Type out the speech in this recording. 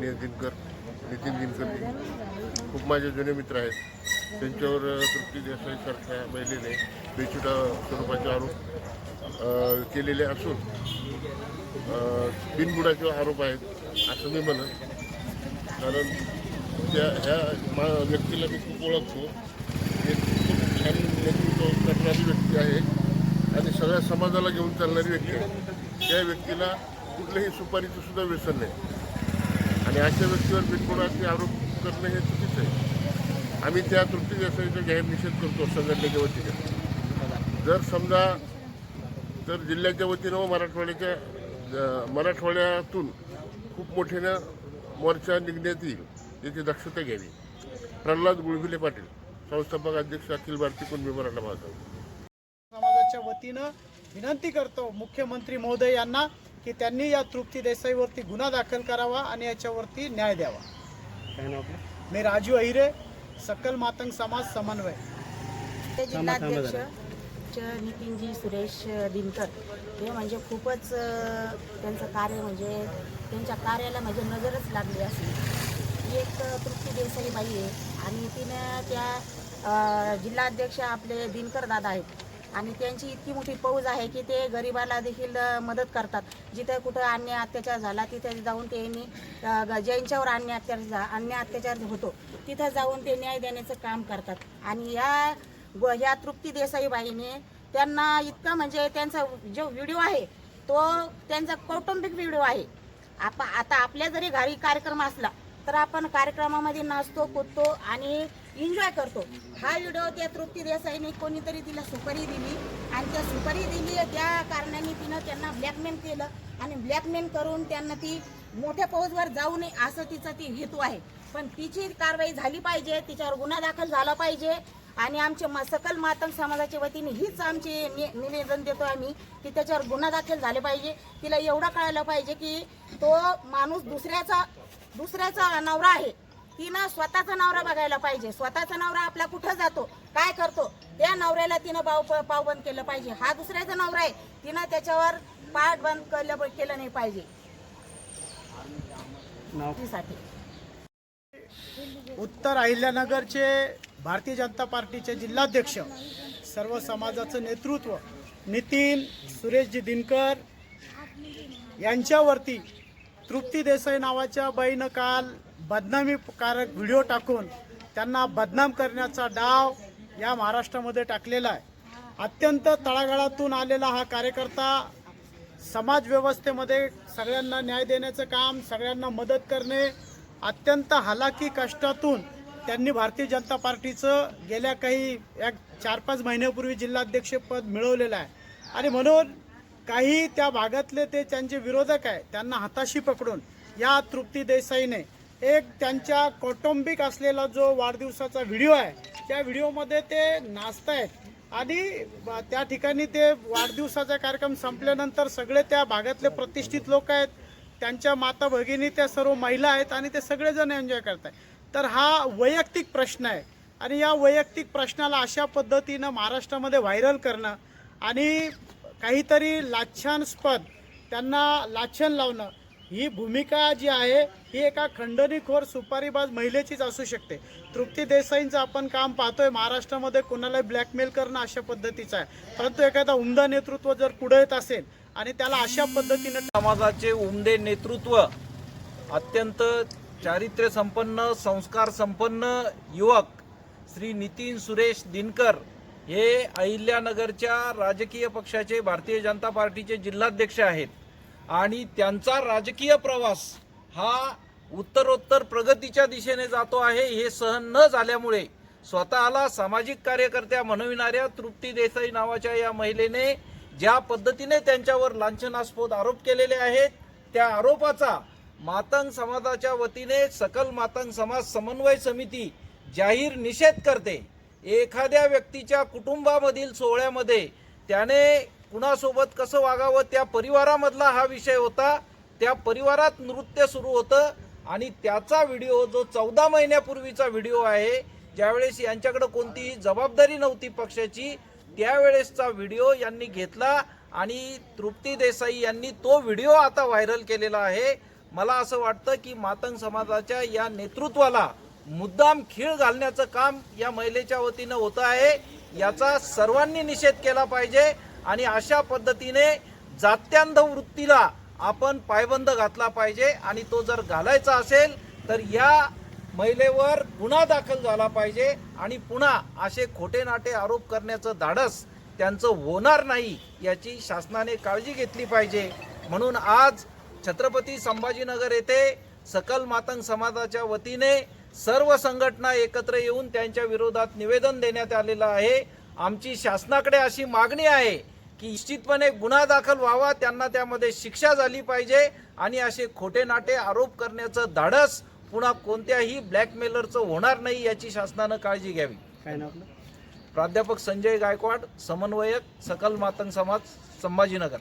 दिनकर नितीन दिनकर खूप माझे जुने मित्र आहेत. त्यांच्यावर तृप्ती देसाईसारख्या महिलेने बेछुटा स्वरूपाचे आरोप केलेले असून बिनबुडाचे आरोप आहेत असं मी म्हणत कारण त्या ह्या मा व्यक्तीला मी खूप ओळखतो. एक खूप छान नेतृत्व करणारी व्यक्ती आहे. आणि सगळ्या समाजाला घेऊन चालणारी व्यक्ती आहे. त्या व्यक्तीला कुठल्याही सुपारीचं सुद्धा व्यसन नाही. आणि अशा व्यक्तीवर बिनबुडाचे आरोप करणं हे चुकीचं आहे. आम्ही त्या तृप्ती देसाईचा जाहीर निषेध करतो संघटनेच्या वतीने जर समजा तर जिल्ह्याच्या वतीनं व मराठवाड्याच्या मराठवाड्यातून खूप मोठ्यानं मोर्चा निघण्यात येईल याची दक्षता घ्यावी. प्रल्हाद गुळगुले पाटील संस्थापक अध्यक्ष अखिल भारतीय कुणबी मराठा महासंघ. समाजाच्या वतीनं विनंती करतो मुख्यमंत्री महोदय यांना की त्यांनी या तृप्ती देसाईवरती गुन्हा दाखल करावा आणि याच्यावरती न्याय द्यावा. मी राजू अहिरे सकल मातंग समाज समन्वय. ते जिल्हाध्यक्ष च नितीनजी सुरेश दिनकर. हे म्हणजे खूपच अ, त्यांचं कार्य म्हणजे त्यांच्या कार्याला म्हणजे नजरच लागली असेल ही एक तृप्ती देसाई बाई आहे. आणि तिनं त्या अ, जिल्हाध्यक्ष आपले दिनकर दादा आहेत. आणि त्यांची इतकी मोठी फौज आहे की ते गरिबाला देखील मदत करतात. जिथे कुठं अन्य अत्याचार झाला तिथे जाऊन त्यांनी ज्यांच्यावर अन्य अत्याचार झा- अन्य अत्याचार होतो तिथं जाऊन ते न्याय देण्याचं काम करतात. आणि या ह्या तृप्ती देसाईबाईने त्यांना इतकं म्हणजे त्यांचा जो व्हिडिओ आहे तो त्यांचा कौटुंबिक व्हिडिओ आहे. आप आता आपल्या जरी घरी कार्यक्रम असला तर आपण कार्यक्रमामध्ये नाचतो कुदतो आणि एन्जॉय करतो. हा व्हिडिओ त्या तृप्ती देसाईने कोणीतरी तिला सुपारी दिली आणि त्या सुपारी दिली त्या कारणाने तिनं त्यांना ब्लॅकमेल केलं आणि ब्लॅकमेल करून त्यांना ती मोठ्या फौजवर जाऊ नये असं तिचा ती हेतू आहे. पण तिची कारवाई झाली पाहिजे तिच्यावर गुन्हा दाखल झाला पाहिजे आणि आमचे म- सकल मातंग समाजाच्या वतीने हीच आमची निवेदन देतो आम्ही की त्याच्यावर गुन्हा दाखल झाले पाहिजे. तिला एवढं कळायला पाहिजे की तो माणूस दुसऱ्याचा दुसऱ्याचा नवरा आहे. तिनं स्वतःचा नवरा बघायला पाहिजे. स्वतःचा नवरा आपला कुठं जातो? काय करतो? त्या नवऱ्याला तिनं पाव पावबंद केलं पाहिजे. हा दुसऱ्याचा नवरा आहे. तिनं त्याच्यावर पाठ बंद केलं केलं नाही पाहिजे. उत्तर अहिल्यानगरचे भारतीय जनता पार्टीचे जिल्हाध्यक्ष सर्व समाजाचं नेतृत्व नितीन सुरेशजी दिनकर यांच्यावरती तृप्ती देसाई नावाच्या बाईनं काल बदनामीकारक व्हिडिओ टाकून त्यांना बदनाम करण्याचा डाव या महाराष्ट्रामध्ये टाकलेला आहे. अत्यंत तळागाळातून आलेला हा कार्यकर्ता समाज व्यवस्थेमध्ये सगळ्यांना न्याय देण्याचं काम सगळ्यांना मदत करणे अत्यंत हालाकी कष्टातून त्यांनी भारतीय जनता पार्टीचं गेल्या काही एक चार पाच महिन्यापूर्वी जिल्हाध्यक्षपद मिळवलेलं आहे. आणि म्हणून काही त्या भागातले ते त्यांचे विरोधक आहे त्यांना हाताशी पकडून या तृप्ती देसाईने एक त्यांच्या कौटुंबिक असलेला जो वाढदिवसाचा व्हिडिओ आहे त्या व्हिडिओमध्ये ते नाचतायत. आणि त्या ठिकाणी ते वाढदिवसाचा कार्यक्रम संपल्यानंतर सगळे त्या भागातले प्रतिष्ठित लोक आहेत. त्यांच्या माता भगिनी त्या सर्व महिला आहेत आणि ते सगळेजण एन्जॉय करत आहेत तर हा वैयक्तिक प्रश्न आहे. आणि या वैयक्तिक प्रश्नाला अशा पद्धतीनं महाराष्ट्रामध्ये व्हायरल करणं आणि काहीतरी लाच्छानस्पद त्यांना लाछन लावणं ही भूमिका जी आहे ही एका खंडणीखोर सुपारीबाज महिलेचीच असू शकते. तृप्ती देसाईंचं आपण काम पाहतोय महाराष्ट्रामध्ये कोणाला ब्लॅकमेल करणं अशा पद्धतीचं आहे. परंतु एखादा उमदा नेतृत्व जर पुढे येत असेल आणि त्याला अशा पद्धतीनं समाजाचे उमदे नेतृत्व अत्यंत चारित्र्य संपन्न संस्कार संपन्न युवक श्री नितीन सुरेश दिनकर हे अहिल्यानगरच्या राजकीय पक्षाचे भारतीय जनता पार्टीचे जिल्हाध्यक्ष आहेत. आणि त्यांचा राजकीय प्रवास हा उत्तरोत्तर प्रगतीच्या दिशेने जातो आहे हे सहन न झाल्यामुळे स्वतःला सामाजिक कार्यकर्त्या म्हणविणाऱ्या तृप्ती देसाई नावाच्या या महिलेने ज्या पद्धतीने त्यांच्यावर लांछनास्पद आरोप केलेले आहेत त्या आरोपाचा मातंग समाजाच्या वतीने सकल मातंग समाज समन्वय समिती जाहीर निषेध करते. एखाद्या व्यक्तीच्या कुटुंबामधील सोहळ्यामध्ये त्याने कुणासोबत कसं वागावं त्या परिवारामधला हा विषय होता. त्या परिवारात नृत्य सुरू होतं आणि त्याचा व्हिडिओ जो चौदा महिन्यापूर्वीचा व्हिडिओ आहे ज्यावेळेस यांच्याकडे कोणतीही जबाबदारी नव्हती पक्षाची त्यावेळेसचा व्हिडिओ यांनी घेतला आणि तृप्ती देसाई यांनी तो व्हिडिओ आता व्हायरल केलेला आहे. मला असं वाटतं की मातंग समाजाच्या या नेतृत्वाला मुद्दाम खीळ घालण्याचं काम या महिलेच्या वतीनं होतं आहे. याचा सर्वांनी निषेध केला पाहिजे. आणि अशा पद्धतीने जात्यांध वृत्तीला आपण पायबंद घातला पाहिजे. आणि तो जर घालायचा असेल तर या महिलेवर गुन्हा दाखल झाला पाहिजे. आणि पुन्हा असे खोटे नाटे आरोप करण्याचं धाडस त्यांचं होणार नाही याची शासनाने काळजी घेतली पाहिजे. म्हणून आज छत्रपती संभाजीनगर येथे सकल मातंग समाजाच्या वतीने सर्व संघटना एकत्र येऊन त्यांच्या विरोधात निवेदन देण्यात आलेलं आहे. आमची शासनाकडे अशी मागणी आहे की निश्चितपणे गुन्हा दाखल व्हावा त्यांना त्यामध्ये शिक्षा झाली पाहिजे आणि असे खोटे नाटे आरोप करण्याचं धाडस पुन्हा कोणत्याही ब्लॅकमेलरचं होणार नाही याची शासनानं काळजी घ्यावी. काय नाव आपलं? प्राध्यापक संजय गायकवाड समन्वयक सकल मातंग समाज संभाजीनगर.